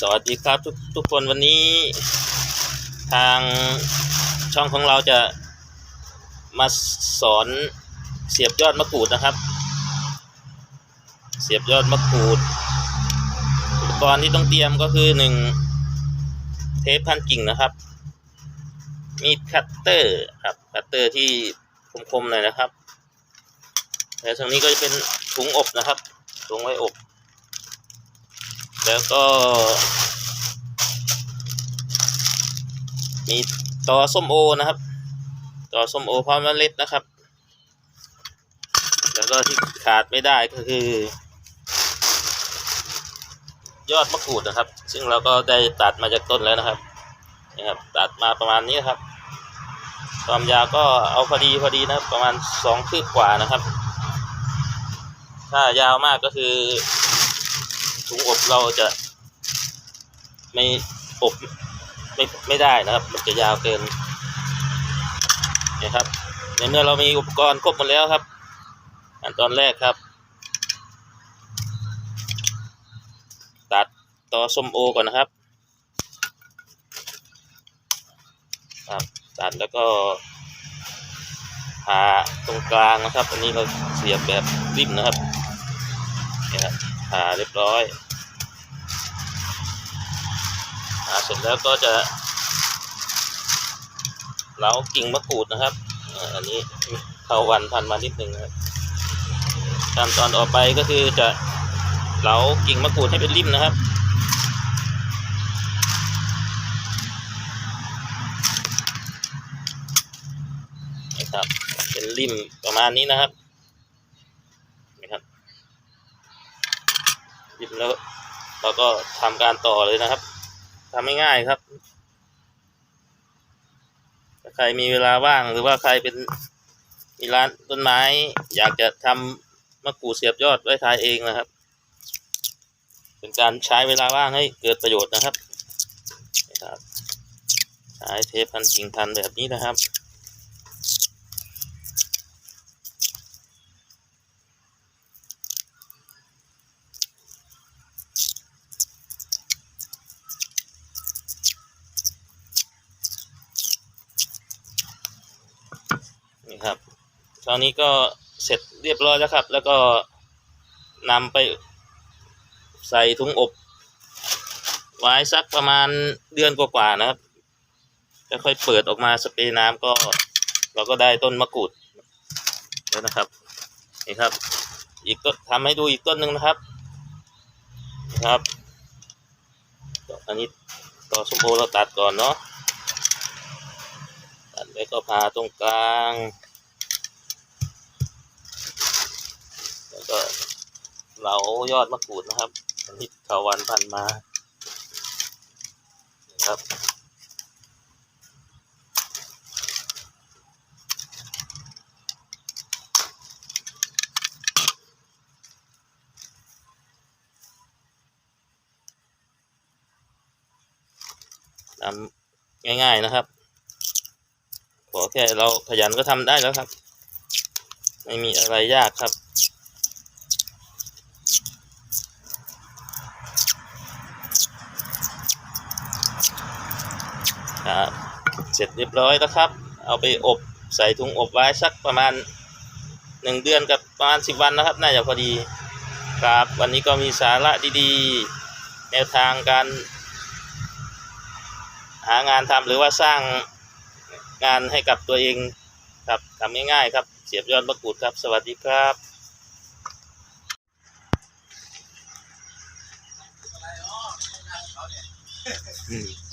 สวัสดีครับทุกทุกคนวันนี้ ทางช่องของเราจะมาสอนเสียบยอดมะกรูดนะครับ เสียบยอดมะกรูด อุปกรณ์ที่ต้องเตรียมก็คือหนึ่งเทปพันกิ่งนะครับ มีดคัตเตอร์ครับ คัตเตอร์ที่คมๆหน่อยนะครับแล้วทางนี้ก็จะเป็นถุงอบนะครับถุงไว้อบ แล้วก็ มีตอส้มโอนะครับตอส้มโอพร้อมเมล็ดนะครับ แล้วก็ที่ขาดไม่ได้ก็คือ ยอดมะกรูดนะครับ ซึ่งเราก็ได้ตัดมาจากต้นแล้วนะครับนะครับตัดมาประมาณนี้ครับ ความยาวก็เอาพอดีพอดีนะครับ ประมาณสองคืบกว่านะครับ ถ้ายาวมากก็คือ ถุงอบเราจะไม่อบไม่ไม่ได้นะครับ มันจะยาวเกินนะครับในเมื่อเรามีอุปกรณ์ครบหมดแล้วครับขั้นตอนแรกครับ ตัดต่อส้มโอก่อนนะครับครับตัดแล้วก็ผ่าตรงกลางนะครับ อันนี้เราเสียบแบบริมนะครับนี่ครับ ผ่าเรียบร้อยผ่าเสร็จแล้วก็จะเหลากิ่งมะกรูดนะครับอันนี้เทาวันพันมานิดนึงนะครับขั้นตอนต่อไปก็คือจะเหลากิ่งมะกรูดให้เป็นริมนะครับนะครับเป็นริมประมาณนี้นะครับนะครับ หยิบแล้ว เราก็ทำการต่อเลยนะครับทำไม่ง่ายครับถ้าใครมีเวลาว่างหรือว่าใครเป็นมีร้านต้นไม้ อยากจะทำมะกรูดเสียบยอดไว้ทายเองนะครับ เป็นการใช้เวลาว่างให้เกิดประโยชน์นะครับนะครับใช้เทปพันจริงพันแบบนี้นะครับ นี่ครับตอนนี้ก็เสร็จเรียบร้อยแล้วครับ แล้วก็นำไปใส่ถุงอบ ไว้สักประมาณเดือนกว่าๆนะครับแล้วค่อยเปิดออกมาสเปรย์น้ำก็ เราก็ได้ต้นมะกรูดแล้วนะครับนี่ครับ อีกต้นทำให้ดูอีกต้นหนึ่งนะครับนะครับ อันนี้ต่อสมโอเราตัดก่อนเนาะตัดแล้วก็พาตรงกลาง แล้วก็ เหลายอดมะกรูดนะครับอันนี้เถาวันพันมานะครับทำง่ายๆนะครับ ขอแค่เราขยันก็ทำได้แล้วครับ ไม่มีอะไรยากครับ ครับ เสร็จเรียบร้อยแล้วครับ เอาไปอบใส่ถุงอบไว้สักประมาณหนึ่งเดือนกับประมาณสิบวันนะครับ น่าจะพอดีครับ วันนี้ก็มีสาระดีๆ แนวทางการ หางานทำหรือว่าสร้างงานให้กับตัวเองครับทำง่ายๆครับ เสียบยอดมะกรูดครับ สวัสดีครับอืม